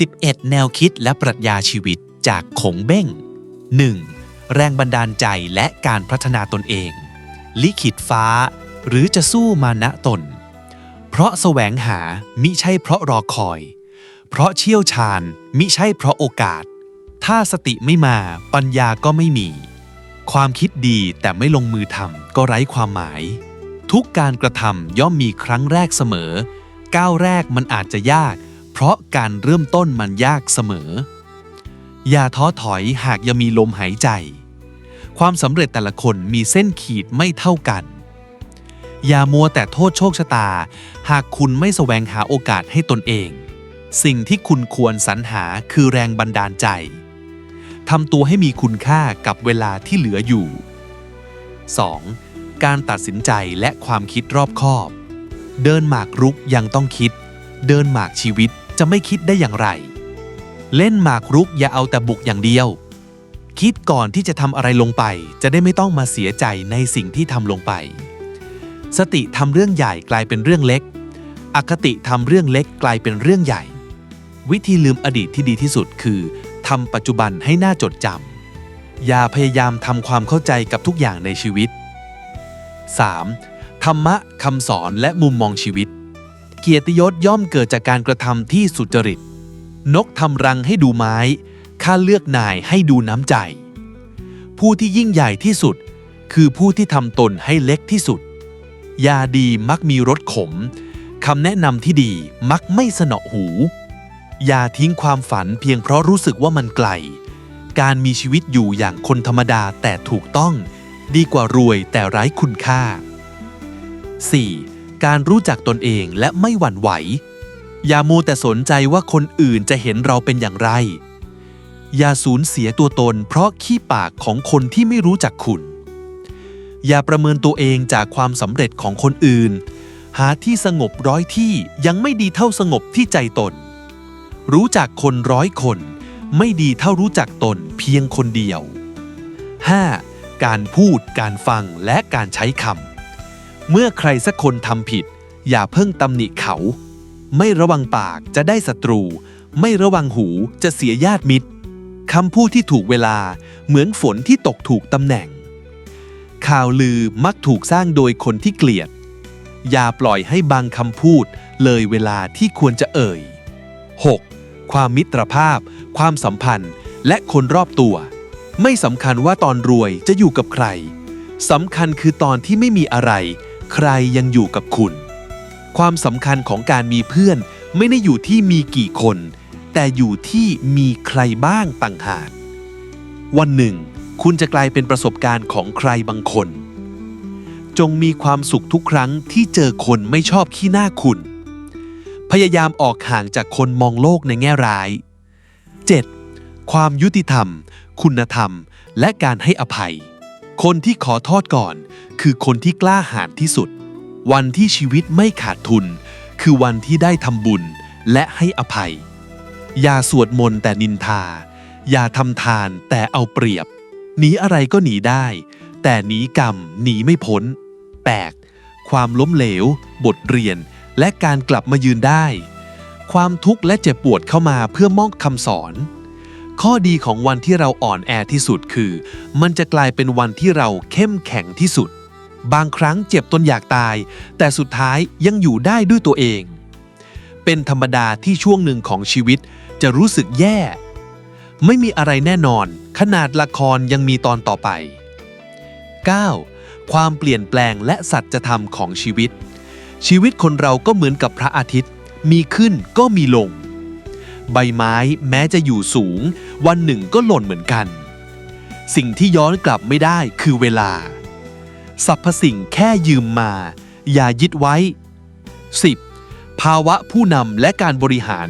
11 แนวคิดและปรัชญาชีวิตจากขงเบ้ง 1. แรงบันดาลใจและการพัฒนาตนเอง ลิขิตฟ้า หรือจะสู้มานะตน เพราะแสวงหามิใช่เพราะรอคอย เพราะเชี่ยวชาญมิใช่เพราะโอกาส ถ้าสติไม่มาปัญญาก็ไม่มี ความคิดดีแต่ไม่ลงมือทำก็ไร้ความหมาย ทุกการกระทำย่อมมีครั้งแรกเสมอ ก้าวแรกมันอาจจะยาก ราะการเริ่มต้นมันยากเสมอ อย่าท้อถอยหากยังมีลมหายใจ ความสำเร็จแต่ละคนมีเส้นขีดไม่เท่ากัน อย่ามัวแต่โทษโชคชะตา หากคุณไม่แสวงหาโอกาสให้ตนเอง สิ่งที่คุณควรสรรหาคือแรงบันดาลใจทำตัวให้มีคุณค่ากับเวลาที่เหลืออยู่ 2. การตัดสินใจและความคิดรอบคอบ เดินหมากรุกยังต้องคิด เดินหมากชีวิต จะไม่คิดได้อย่างไร เล่นหมากรุกอย่าเอาแต่บุกอย่างเดียว คิดก่อนที่จะทำอะไรลงไป จะได้ไม่ต้องมาเสียใจในสิ่งที่ทำลงไป สติทำเรื่องใหญ่กลายเป็นเรื่องเล็ก อคติทำเรื่องเล็กกลายเป็นเรื่องใหญ่ วิธีลืมอดีตที่ดีที่สุดคือทำปัจจุบันให้น่าจดจำอย่าพยายามทำความเข้าใจกับทุกอย่างในชีวิต 3. ธรรมะคำสอนและมุมมองชีวิต เกียรติยศย่อมเกิดจากการกระทำที่สุจริต นกทำรังให้ดูไม้ ข้าเลือกนายให้ดูน้ำใจ ผู้ที่ยิ่งใหญ่ที่สุด คือผู้ที่ทำตนให้เล็กที่สุด ยาดีมักมีรสขมคำแนะนำที่ดีมักไม่สนอหู อย่าทิ้งความฝันเพียงเพราะรู้สึกว่ามันไกล การมีชีวิตอยู่อย่างคนธรรมดาแต่ถูกต้อง ดีกว่ารวยแต่ไร้คุณค่า 4. การรู้จักตนเองและไม่หวั่นไหว อย่ามัวแต่สนใจว่าคนอื่นจะเห็นเราเป็นอย่างไร อย่าสูญเสียตัวตนเพราะขี้ปากของคนที่ไม่รู้จักคุณ อย่าประเมินตัวเองจากความสำเร็จของคนอื่น หาที่สงบร้อยที่ยังไม่ดีเท่าสงบที่ใจตน รู้จักคนร้อยคน ไม่ดีเท่ารู้จักตนเพียงคนเดียว 5. การพูด การฟัง และการใช้คำ เมื่อใครสักคนทำผิด อย่าเพิ่งตำหนิเขา ไม่ระวังปากจะได้ศัตรู ไม่ระวังหูจะเสียญาติมิตรคำพูดที่ถูกเวลาเหมือนฝนที่ตกถูกตำแหน่ง ข่าวลือมักถูกสร้างโดยคนที่เกลียด อย่าปล่อยให้บางคำพูดเลยเวลาที่ควรจะเอ่ย 6. ความมิตรภาพ ความสัมพันธ์ และคนรอบตัว ไม่สำคัญว่าตอนรวยจะอยู่กับใครสำคัญคือตอนที่ไม่มีอะไร ใครยังอยู่กับคุณ ความสำคัญของการมีเพื่อนไม่ได้อยู่ที่มีกี่คน แต่อยู่ที่มีใครบ้างต่างหากวันหนึ่ง คุณจะกลายเป็นประสบการณ์ของใครบางคน จงมีความสุขทุกครั้งที่เจอคนไม่ชอบขี้หน้าคุณ พยายามออกห่างจากคนมองโลกในแง่ร้าย 7. ความยุติธรรม คุณธรรม และการให้อภัย คนที่ขอโทษก่อน คือคนที่กล้าหาญที่สุด วันที่ชีวิตไม่ขาดทุน คือวันที่ได้ทำบุญและให้อภัย อย่าสวดมนต์แต่นินทา อย่าทำทานแต่เอาเปรียบ หนีอะไรก็หนีได้ แต่หนีกรรมหนีไม่พ้น 8. ความล้มเหลว บทเรียน และการกลับมายืนได้ ความทุกข์และเจ็บปวดเข้ามาเพื่อมอบคำสอน ข้อดีของวันที่เราอ่อนแอที่สุดคือ มันจะกลายเป็นวันที่เราเข้มแข็งที่สุด บางครั้งเจ็บจนอยากตาย แต่สุดท้ายยังอยู่ได้ด้วยตัวเอง เป็นธรรมดาที่ช่วงหนึ่งของชีวิตจะรู้สึกแย่ ไม่มีอะไรแน่นอน ขนาดละครยังมีตอนต่อไป 9. ความเปลี่ยนแปลงและสัจธรรมของชีวิต ชีวิตคนเราก็เหมือนกับพระอาทิตย์ มีขึ้นก็มีลง ใบไม้แม้จะอยู่สูง วันหนึ่งก็หล่นเหมือนกัน สิ่งที่ย้อนกลับไม่ได้คือเวลาสรรพสิ่งแค่ยืมมา อย่ายึดไว้ 10. ภาวะผู้นำและการบริหาร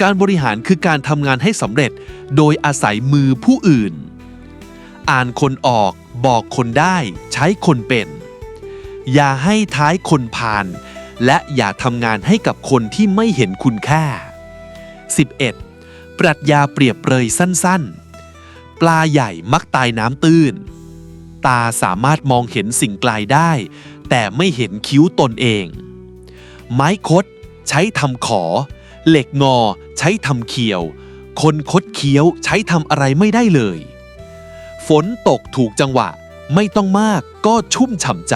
การบริหารคือการทำงานให้สำเร็จ โดยอาศัยมือผู้อื่น อ่านคนออก บอกคนได้ ใช้คนเป็น อย่าให้ท้ายคนพาลและอย่าทำงานให้กับคนที่ไม่เห็นคุณค่า 11. ปรัชญาเปรียบเปรยสั้นๆ ปลาใหญ่มักตายน้ำตื้น ตาสามารถมองเห็นสิ่งไกลได้ แต่ไม่เห็นคิ้วตนเอง ไม้คดใช้ทำขอ เหล็กงอใช้ทำเขียว คนคดเคี้ยวใช้ทำอะไรไม่ได้เลย ฝนตกถูกจังหวะไม่ต้องมากก็ชุ่มฉ่ำใจ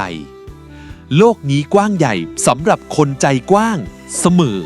โลกนี้กว้างใหญ่สำหรับคนใจกว้างเสมอ